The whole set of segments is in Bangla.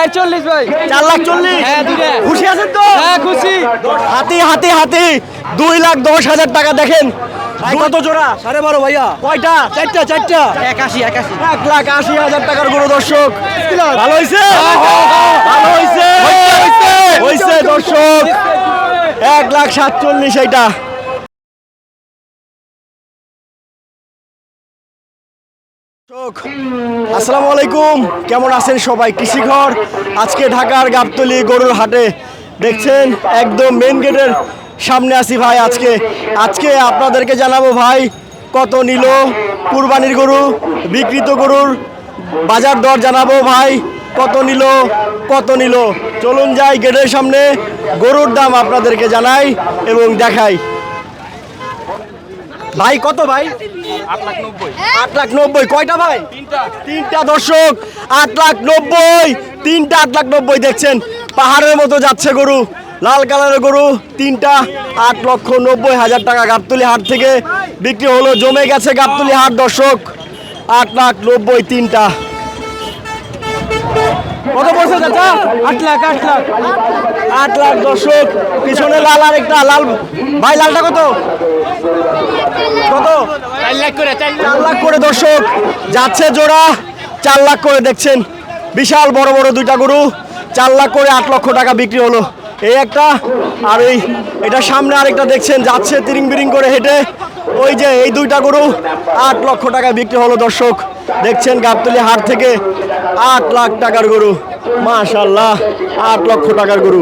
চারচল্লিশ ভাই। চার লাখ চল্লিশ। হ্যাঁ, খুশি আছেন তো? হ্যাঁ খুশি। হাতি হাতি হাতি। দুই লাখ দশ হাজার টাকা দেখেন। কত জোড়া? সাড়ে বারো ভাইয়া। কয়টা? চারটা চারটা। একাশি একাশি। এক লাখ আশি হাজার টাকার গরু দর্শক ভালো হয়েছে ভালো হয়েছে হয়েছে দর্শক। এক লাখ সাতচল্লিশ এইটা। আসসালামু আলাইকুম। কেমন আছেন সবাই? কৃষিঘর, আজকে ঢাকার গাবতলি গরুর হাটে। দেখছেন, একদম মেন গেটের সামনে আছি ভাই আজকে। আজকে আপনাদেরকে জানাব ভাই, কত নিল কুরবানির গরু বিকৃত গরুর বাজার দর জানাব ভাই। কত নিল কত নিল? চলুন যাই গেটের সামনে। গরুর দাম আপনাদেরকে জানাই এবং দেখাই। ভাই কত ভাই? আট লাখ নব্বই। কয়টা ভাই? তিনটা দর্শক। আট লাখ নব্বই। তিনটা আট লাখ নব্বই দেখছেন। পাহাড়ের মতো যাচ্ছে গরু। লাল কালারের গরু। তিনটা। আট লক্ষ নব্বই হাজার টাকা গাবতলি হাট থেকে বিক্রি হলো। জমে গেছে গাবতলি হাট দর্শক। আট লাখ নব্বই তিনটা। কত পড়ছে চাচা? আট লাখ আট লাখ। আট লাখ দর্শক। পিছনে লাল আর একটা লাল ভাই লালটা কত? কত? চার লাখ করে চার লাখ। করে দর্শক। যাচ্ছে জোড়া। চার লাখ করে দেখছেন। বিশাল বড় বড় দুইটা গরু। চার লাখ করে আট লক্ষ টাকা বিক্রি হলো। এই একটা আর এই এটা সামনে আরেকটা দেখছেন। যাচ্ছে তিরিং বিরিং করে হেঁটে। ওই যে এই দুইটা গরু আট লক্ষ টাকা বিক্রি হলো দর্শক। দেখছেন গাবতলি হাট থেকে আট লাখ টাকার গরু। মাশাল্লাহ আট লক্ষ টাকার গরু।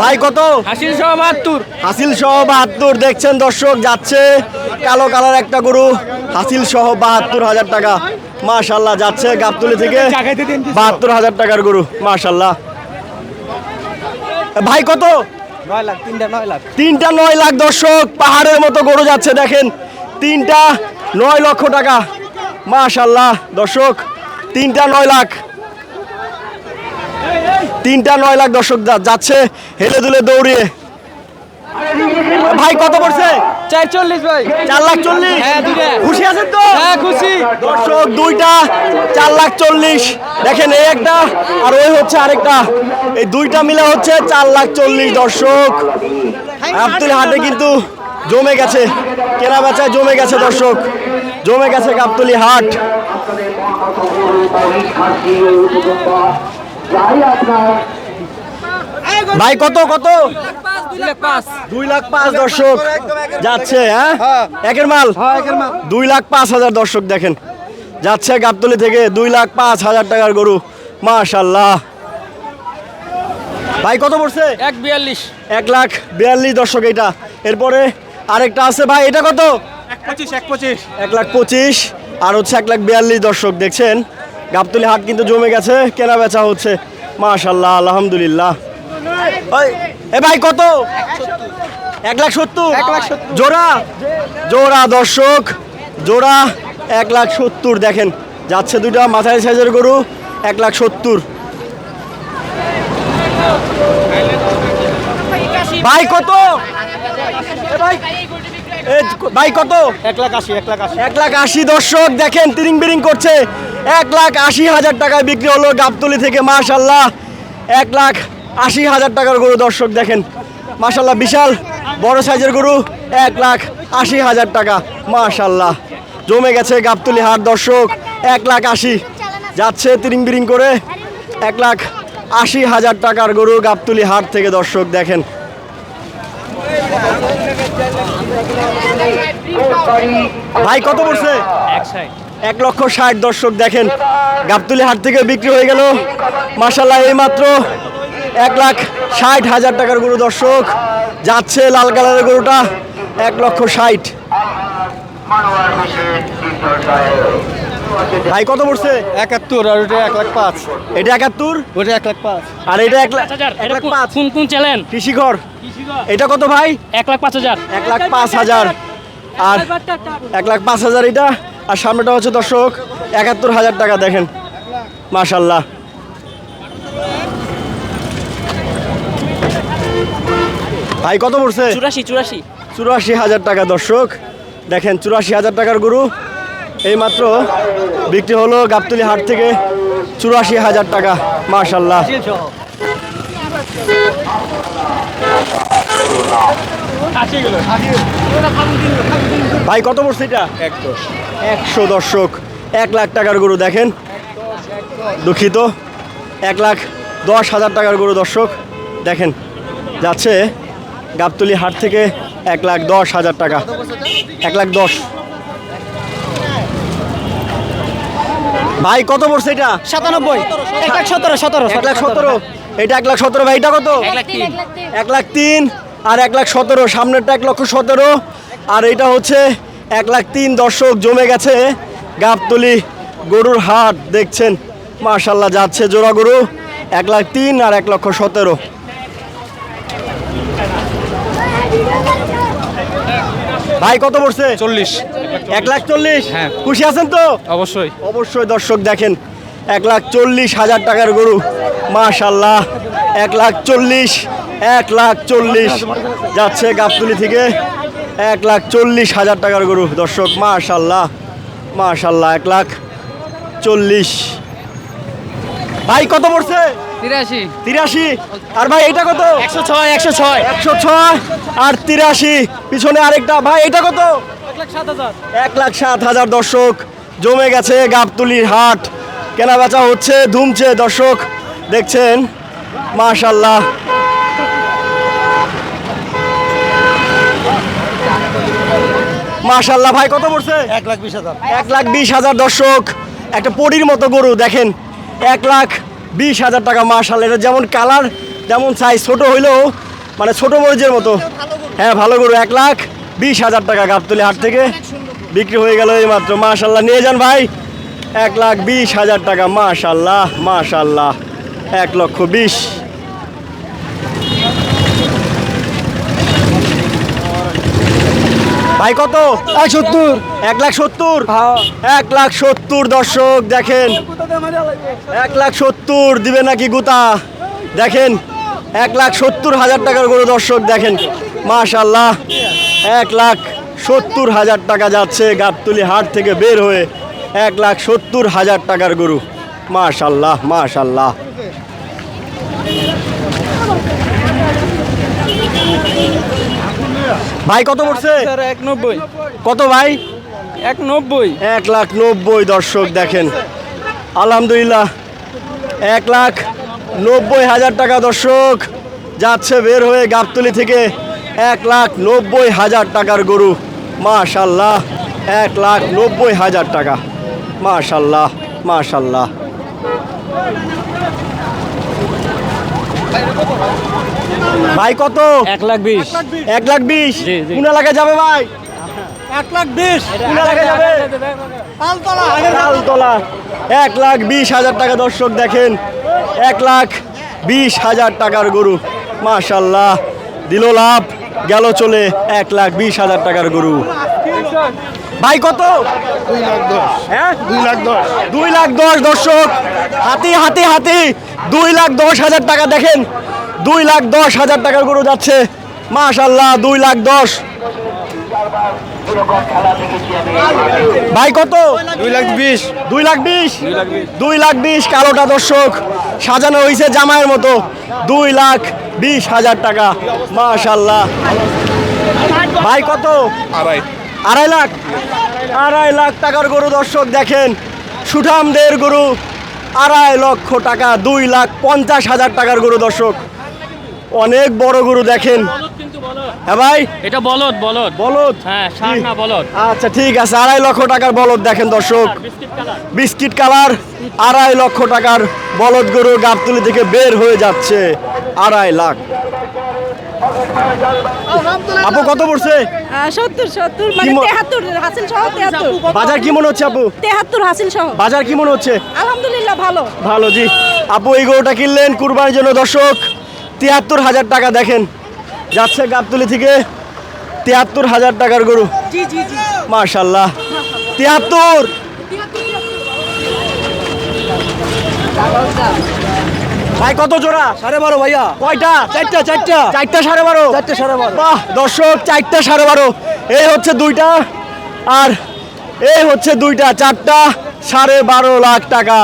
ভাই কত? হাসিল সহ বাহাত্তর। হাসিল সহ বাহাত্তর দেখছেন দর্শক যাচ্ছে কালো কালার একটা গরু। হাসিল সহ বাহাত্তর হাজার টাকা। মাশাল্লাহ যাচ্ছে গাবতলি থেকে বাহাত্তর হাজার টাকার গরু। মাশাল্লাহ ভাই কত? তিনটা নয় লাখ। তিনটা নয় লাখ দর্শক পাহাড়ের মতো গরু যাচ্ছে দেখেন। তিনটা নয় লক্ষ টাকা। মাশাল্লাহ দর্শক। তিনটা নয় লাখ। তিনটা নয় লাখ দর্শক যাচ্ছে হেলে দুলে দৌড়িয়ে। ভাই কত পড়ছে? চারচল্লিশ ভাই। চার লাখ চল্লিশ। হ্যাঁ। খুশি আছেন তো? হ্যাঁ খুশি। দর্শক দুইটা চার লাখ চল্লিশ। দেখেন এই একটা আর ওই হচ্ছে আরেকটা। এই দুইটা মিলে হচ্ছে চার লাখ চল্লিশ দর্শক। গাবতলি হাটে কিন্তু জমে গেছে। কেনা বেচায় জমে গেছে দর্শক। জমে গেছে গাবতলি হাট। ভাই কত কত? দুই লাখ পাঁচ দর্শক। যাচ্ছে হ্যাঁ? একের মাল? দুই লাখ পাঁচ হাজার দর্শক দেখেন। যাচ্ছে গাবতলি থেকে দুই লাখ পাঁচ হাজার টাকার গরু। মাশাল্লাহ। ভাই কত পড়ছে? এক বিয়াল্লিশ। এক লাখ বিয়াল্লিশ দর্শক এটা। এরপরে আরেকটা আছে। ভাই এটা কত? এক পঁচিশ এক পঁচিশ। এক লাখ পঁচিশ। আর হচ্ছে এক লাখ বিয়াল্লিশ দর্শক দেখছেন। গাবতলি হাট কিন্তু জমে গেছে কেনা বেচা হচ্ছে। মাশাল্লাহ আলহামদুলিল্লাহ। এ ভাই কত? এক লাখ সত্তর। জোড়া? জোড়া দর্শক জোড়া এক লাখ সত্তর। দেখেন যাচ্ছে দুটা মাথায় সাইজের গরু এক লাখ সত্তর। ভাই কত? ভাই ভাই কত? এক লাখ আশি এক লাখ আশি। এক লাখ আশি দর্শক দেখেন তিরিং বিরিং করছে। এক লাখ আশি হাজার টাকায় বিক্রি হলো গাবতলি থেকে মাশাল্লাহ। এক লাখ আশি হাজার টাকার গরু দর্শক দেখেন। মাশাল্লাহ বিশাল বড় সাইজের গরু। এক লাখ আশি হাজার টাকা মাশাল্লাহ। জমে গেছে গাবতলি হাট দর্শক। এক লাখ আশি যাচ্ছে তিরিং বিরিং করে। এক লাখ আশি হাজার টাকার গরু গাবতলি হাট থেকে দর্শক দেখেন। ভাই কত পড়ছে? এক লক্ষ ষাট দর্শক দেখেন। গাবতলি হাট থেকে বিক্রি হয়ে গেল। মাসাল্লাহ এই মাত্র এক লাখ ষাট হাজার টাকার গরু দর্শক। যাচ্ছে লাল কালারের গরুটা এক লক্ষ ষাট। ভাই কত পড়ছে? একাত্তর আর ওটা এক লাখ পাঁচ। এটা একাত্তর? ওটা এক লাখ পাঁচ। আর এটা এক লাখ এক লাখ কোন- পাঁচ। কোন কোন চ্যানেল কৃষিঘর। এটা কত ভাই? এক লাখ পাঁচ হাজার। এক লাখ পাঁচ হাজার। আর এক লাখ পাঁচ হাজার এটা। আর সামনেটা হচ্ছে দর্শক একাত্তর হাজার টাকা দেখেন। মাশাল্লাহ ভাই কত পড়ছে? চুরাশি চুরাশি। চুরাশি হাজার টাকা দর্শক। দেখেন চুরাশি হাজার টাকার গরু। এইমাত্র বিক্রি হলো গাবতলি হাট থেকে চুরাশি হাজার টাকা মাশাল্লাহ ভাই কত পড়ছে এটা? একশো দর্শক এক লাখ টাকার গরু দেখেন। দুঃখিত এক লাখ দশ হাজার টাকার গরু দর্শক দেখেন যাচ্ছে গাবতলি হাট থেকে এক লাখ দশ হাজার টাকা এক লাখ দশ। ভাই কত পড়ছে এটা? সাতানব্বই এক লাখ সতেরো সতেরো এক লাখ সতেরো এটা এক লাখ সতেরো ভাই এটা কত? এক লাখ তিন। আর এক লাখ সতেরো সামনেরটা এক লক্ষ সতেরো। আর এটা হচ্ছে এক লাখ তিন দর্শক জমে গেছে। গাবতলি গরুর হাট দেখছেন। মার্শাল্লাহ যাচ্ছে জোড়া গরু। এক লাখ তিন আর এক লক্ষ সতেরো। ভাই কত পড়ছে? চল্লিশ। এক লাখ চল্লিশ? হ্যাঁ। খুশি আছেন তো? অবশ্যই। অবশ্যই দর্শক দেখেন। এক লাখ চল্লিশ হাজার টাকার গরু। মাশাল্লাহ এক লাখ চল্লিশ। এক লাখ চল্লিশ যাচ্ছে গাবতুলি থেকে। এক লাখ চল্লিশ হাজার টাকার গরু। দর্শক মাশাল্লাহ মাশাল্লাহ এক লাখ চল্লিশ। ভাই কত পড়ছে? তিরাশি। তিরাশি? আর ভাই এটা কত? একশো ছয় একশো ছয়। একশো ছয় আর তিরাশি। পিছনে আরেকটা। ভাই এটা কত? এক লাখ সাত হাজার। দর্শক জমে গেছে গাবতুলির হাট। কেনা বেচা হচ্ছে ধুমছে দর্শক দেখছেন মাশাল্লাহ। মাশাল্লাহ ভাই কত পড়ছে? এক লাখ বিশ হাজার। এক লাখ বিশ হাজার দর্শক একটা পরির মতো গরু দেখেন এক লাখ বিশ হাজার টাকা মাশাল্লাহ এটা যেমন কালার যেমন সাইজ ছোট হইলেও মানে ছোট মরিচের মতো। হ্যাঁ ভালো গরু এক লাখ বিশ হাজার টাকা গাবতলি হাট থেকে বিক্রি হয়ে গেল এই মাত্র মাশাল্লাহ নিয়ে যান ভাই। এক লাখ বিশ হাজার টাকা মাশাল্লাহ মাশাল্লাহ এক লক্ষ বিশ। ভাই কত? এক সত্তর। এক লাখ সত্তর? এক লাখ সত্তর দর্শক দেখেন। এক লাখ সত্তর দিবে নাকি গুতা? দেখেন এক লাখ সত্তর হাজার টাকার গরু দর্শক দেখেন। মাশাল্লাহ এক লাখ সত্তর হাজার টাকা যাচ্ছে গাবতুলি হাট থেকে বের হয়ে এক লাখ সত্তর হাজার টাকার গরু। মাশাল্লাহ মাশাল্লাহ ভাই কত পড়ছে? এক নব্বই কত ভাই? এক নব্বই এক লাখ নব্বই দর্শক দেখেন। আলহামদুলিল্লাহ এক লাখ নব্বই হাজার টাকা দর্শক যাচ্ছে বের হয়ে গাবতলি থেকে। এক লাখ নব্বই হাজার টাকার গরু। মাশাল্লাহ এক লাখ নব্বই হাজার টাকা। মাশাল্লাহ মাশাল্লাহ। ভাই কত? এক লাখ বিশ। এক লাখ বিশ। কোন এলাকায় যাবে ভাই? এক লাখ বিশ। কোন এলাকায় যাবে? তালতলা এক লাখ বিশ হাজার টাকা দর্শক দেখেন। এক লাখ বিশ হাজার টাকার গরু। মাশাল্লাহ। দিল লাভ গেল চলে। এক লাখ বিশ হাজার টাকার গরু। ভাই কত? হ্যাঁ? দুই লাখ দশ দুই লাখ দশ দর্শক। হাতি হাতি হাতি। দুই লাখ দশ হাজার টাকা দেখেন। দুই লাখ দশ হাজার টাকার গরু যাচ্ছে। মাশাল্লাহ দুই লাখ দশ। ভাই কত? দুই লাখ বিশ। দুই লাখ বিশ? দুই লাখ বিশ। কালোটা দর্শক। সাজানো হয়েছে জামায়ের মতো। দুই লাখ বিশ হাজার টাকা। মাশাল্লাহ ভাই কত? আড়াই। আড়াই লাখ। আড়াই লাখ টাকার গরু দর্শক দেখেন। সুঠামদের গরু আড়াই লক্ষ টাকা দুই লাখ পঞ্চাশ হাজার টাকার গরু দর্শক। অনেক বড় গরু দেখেন। হ্যাঁ ভাই? এটা বলদ বলদ। বলদ? হ্যাঁ না বলদ। আচ্ছা ঠিক আছে। আড়াই লক্ষ টাকার বলদ দেখেন দর্শক। বিস্কিট কালার আড়াই লক্ষ টাকার বলদ গরু গাবতলি থেকে বের হয়ে যাচ্ছে। আড়াই লাখ। আপু কত পড়ছে? সত্তর সত্তর মানে তেহাত্তর হাসিল সহ তেহাত্তর। বাজার কি মনে হচ্ছে আপু? তেহাত্তর হাসিল সহ। বাজার কি মনে হচ্ছে? আলহামদুলিল্লাহ ভালো। ভালো জি। আপু এই গরুটা কিনলেন কুরবানির জন্য দর্শক। তিয়াত্তর হাজার টাকা দেখেন। যাচ্ছে গাবতলি থেকে তিয়াত্তর হাজার টাকার গরু। জি জি জি। মার্শাল্লাহ তিয়াত্তর ভাই কত জোড়া? সাড়ে বারো ভাইয়া। কয়টা? চারটা চারটা। চারটা সাড়ে বারো? চারটা সাড়ে বারো। বাহ দর্শক চারটা সাড়ে বারো। এই হচ্ছে দুইটা আর এই হচ্ছে দুইটা চারটা সাড়ে বারো লাখ টাকা।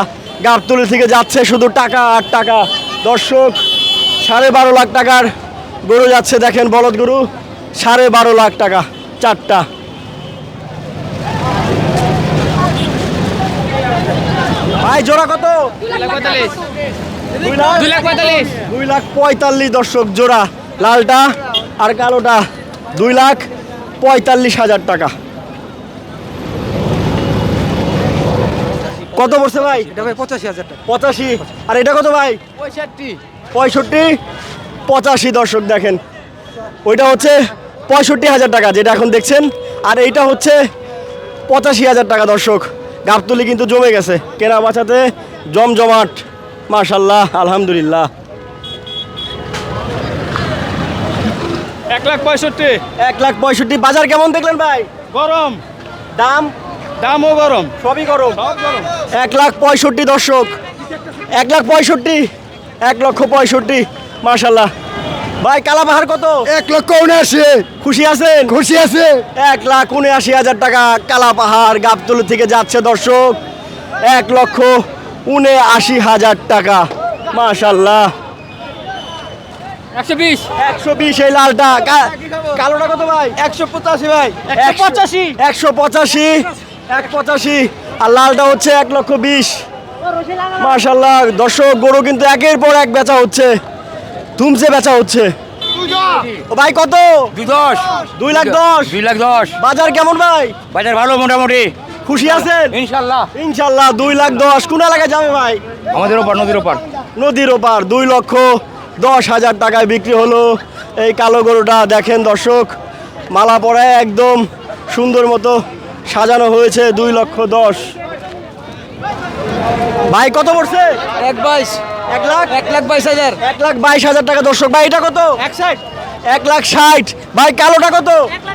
গাবতলি থেকে যাচ্ছে শুধু টাকা আর টাকা। দর্শক সাড়ে বারো লাখ টাকার গরু যাচ্ছে দেখেন বলদ গরু। সাড়ে বারো লাখ টাকা চারটা। ভাই জোড়া কত? দুই লাখ দুই লাখ পঁয়তাল্লিশ। দুই লাখ পঁয়তাল্লিশ দর্শক জোড়া। লালটা আর কালোটা দুই লাখ পঁয়তাল্লিশ হাজার টাকা। কত পড়ছে ভাই? এটা ভাই পঁচাশি হাজার টাকা। পঁচাশি। আর এটা কত ভাই? পঁয়ষট্টি। পঁয়ষট্টি। পঁচাশি দর্শক দেখেন। ওইটা হচ্ছে পঁয়ষট্টি হাজার টাকা যেটা এখন দেখছেন। আর এইটা হচ্ছে পঁচাশি হাজার টাকা দর্শক। গাবতলি কিন্তু জমে গেছে। কেনা বাঁচাতে জমজমাট। মাশাল্লাহ আলহামদুলিল্লাহ। এক লাখ পঁয়ষট্টি। এক লাখ পঁয়ষট্টি বাজার কেমন দেখলেন ভাই? গরম। দাম? দামও গরম। সবই গরম। এক লাখ পঁয়ষট্টি দর্শক। এক লাখ পঁয়ষট্টি এক লক্ষ পঁয়ষট্টি মাশাল্লাহ ভাই কালাবাহার কত? এক লক্ষ উনআশি। খুশি আছেন? খুশি আছে। এক লাখ উনআশি হাজার টাকা কালা পাহাড় গাবতলি থেকে যাচ্ছে দর্শক। এক লক্ষ উনআশি হাজার টাকা। মাশাল্লাহ একশো বিশ। একশো বিশ এই লালটা। কালোটা কত ভাই? একশো পঁচাশি ভাই। একশো পঁচাশি? একশো পঁচাশি। এক পঁচাশি। আর লালটা হচ্ছে এক লক্ষ বিশ। মাশাল্লাহ দর্শক গরু কিন্তু একের পর এক বেচা হচ্ছে। ধুমসে বেচা হচ্ছে। ও ভাই কত? দুই দশ। দুই লাখ দশ। দুই লাখ দশ। বাজার কেমন ভাই? বাজার ভালো মোটামুটি। খুশি আছেন? ইনশাল্লাহ। ইনশাল্লাহ দুই লাখ দশ। কোন এলাকায় যাবে ভাই? আমাদের ওপার নদীর ওপার। নদীর ওপার দুই লক্ষ দশ হাজার টাকায় বিক্রি হলো এই কালো গরুটা। দেখেন দর্শক মালা পরায় একদম সুন্দর মতো সাজানো হয়েছে দুই লক্ষ দশ। ভাই কত পড়ছে? এক বাইশ। এক লাখ? এক লাখ বাইশ হাজার। এক লাখ বাইশ হাজার টাকা। দর্শক ভাই এটা কত? এক ষাট। এক লাখ ষাট। ভাই কালোটা কত?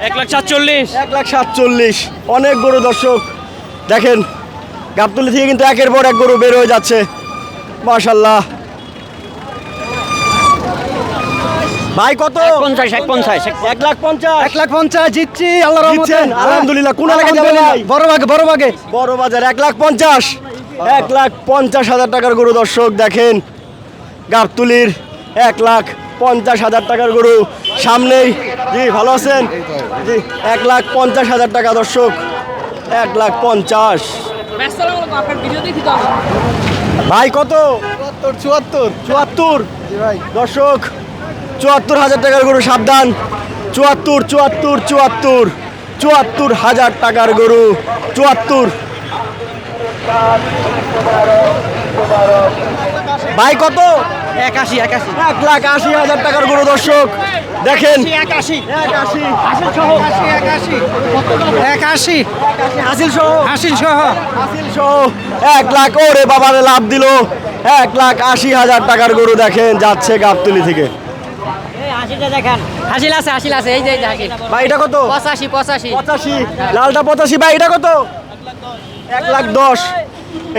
এক লাখ সাতচল্লিশ। এক লাখ সাতচল্লিশ। অনেক গরু দর্শক। দেখেন গাবতলি থেকে কিন্তু একের পর এক গরু বের হয়ে যাচ্ছে। মাশাল্লাহ ভাই কত? পঞ্চাশ এক পঞ্চাশ এক লাখ পঞ্চাশ। এক লাখ পঞ্চাশ জিতছি আল্লাহ রহমতে। আলহামদুলিল্লাহ। কোন এলাকায় যাবে ভাই? বড় বড় বড় বাজার এক লাখ পঞ্চাশ। এক লাখ পঞ্চাশ হাজার টাকার গরু দর্শক দেখেন। গাবতুলির এক লাখ পঞ্চাশ হাজার টাকার গরু সামনেই। জি ভালো আছেন? জি এক লাখ পঞ্চাশ হাজার টাকা দর্শক। এক লাখ পঞ্চাশ। ভাই কত? চুয়াত্তর চুয়াত্তর। চুয়াত্তর? ভাই। দর্শক চুয়াত্তর হাজার টাকার গরু সাবধান। চুয়াত্তর চুয়াত্তর চুয়াত্তর। চুয়াত্তর হাজার টাকার গরু চুয়াত্তর। ভাই কত? একাশি একাশি। এক লাখ আশি হাজার টাকার গরু দর্শক। দেখেন। একাশি একাশি। একাশি। হাসিল সহ হাসিল সহ হাসিল সহ এক লাখ ওরে বাবারে লাভ দিল। এক লাখ আশি হাজার টাকার গরু দেখেন যাচ্ছে গাবতলি থেকে। হাসিল আছে হাসিল আছে। এই যে এই যে হাসিল। ভাই এটা কত? পঁচাশি পঁচাশি। পঁচাশি। লালটা পঁচাশি। ভাই এটা কত? এক লাখ দশ।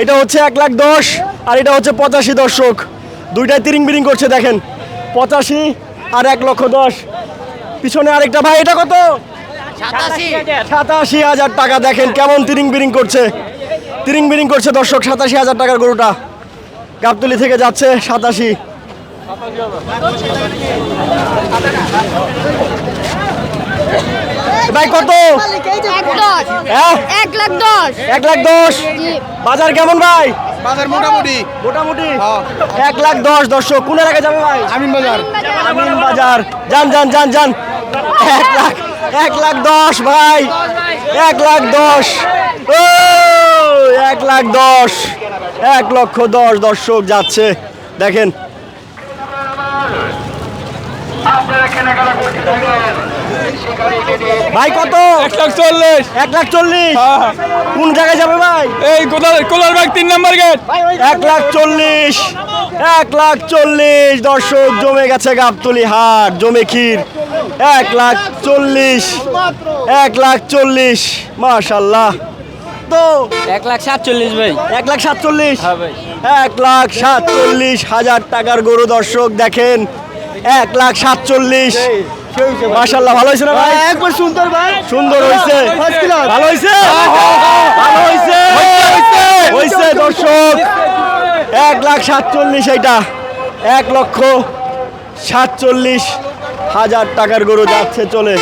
এটা হচ্ছে এক লাখ দশ আর এটা হচ্ছে পঁচাশি দর্শক। দুইটাই তিরিং বিরিং করছে দেখেন। পঁচাশি আর এক লক্ষ দশ। পিছনে আরেকটা ভাই এটা কত? সাতাশি। হাজার টাকা দেখেন কেমন তিরিং বিরিং করছে। তিরিং বিরিং করছে দর্শক সাতাশি হাজার টাকার গরুটা। গাবতলি থেকে যাচ্ছে সাতাশি। ভাই কত? এক হ্যাঁ? এক লাখ দশ। এক লাখ দশ বাজার কেমন ভাই? বাজার মোটামুটি। মোটামুটি? এক লাখ দশ দর্শক কোন এলাকায় যাবে ভাই? আমিন বাজার। আমিন বাজার। যান যান যান যান। এক লাখ এক লাখ দশ ভাই। এক লাখ দশ। ও এক লাখ দশ। এক লক্ষ দশ দর্শক যাচ্ছে। দেখেন। ভাই কত এক লাখ চল্লিশ এক লাখ চল্লিশ কোন জায়গায় যাবে ভাই এই কোথায় কোলারবাগ তিন নম্বর গেট এক লাখ চল্লিশ এক লাখ চল্লিশ দর্শক জমে গেছে গাবতলি হাট জমে ক্ষীর এক লাখ চল্লিশ এক লাখ চল্লিশ মাশাল্লাহ তো এক লাখ সাতচল্লিশ ভাই এক লাখ সাতচল্লিশ হ্যাঁ এক লাখ সাতচল্লিশ হাজার টাকার গরু দর্শক দেখেন এক লাখ সাতচল্লিশ মাশাল্লাহ ভালো হইছে না ভাই? একবার সুন্দর ভাই। সুন্দর হয়েছে। ভালো হইছে ভালো হইছে হইছে দর্শক। এক লাখ সাতচল্লিশ এইটা। এক লক্ষ সাতচল্লিশ হাজার টাকার গরু যাচ্ছে চলে।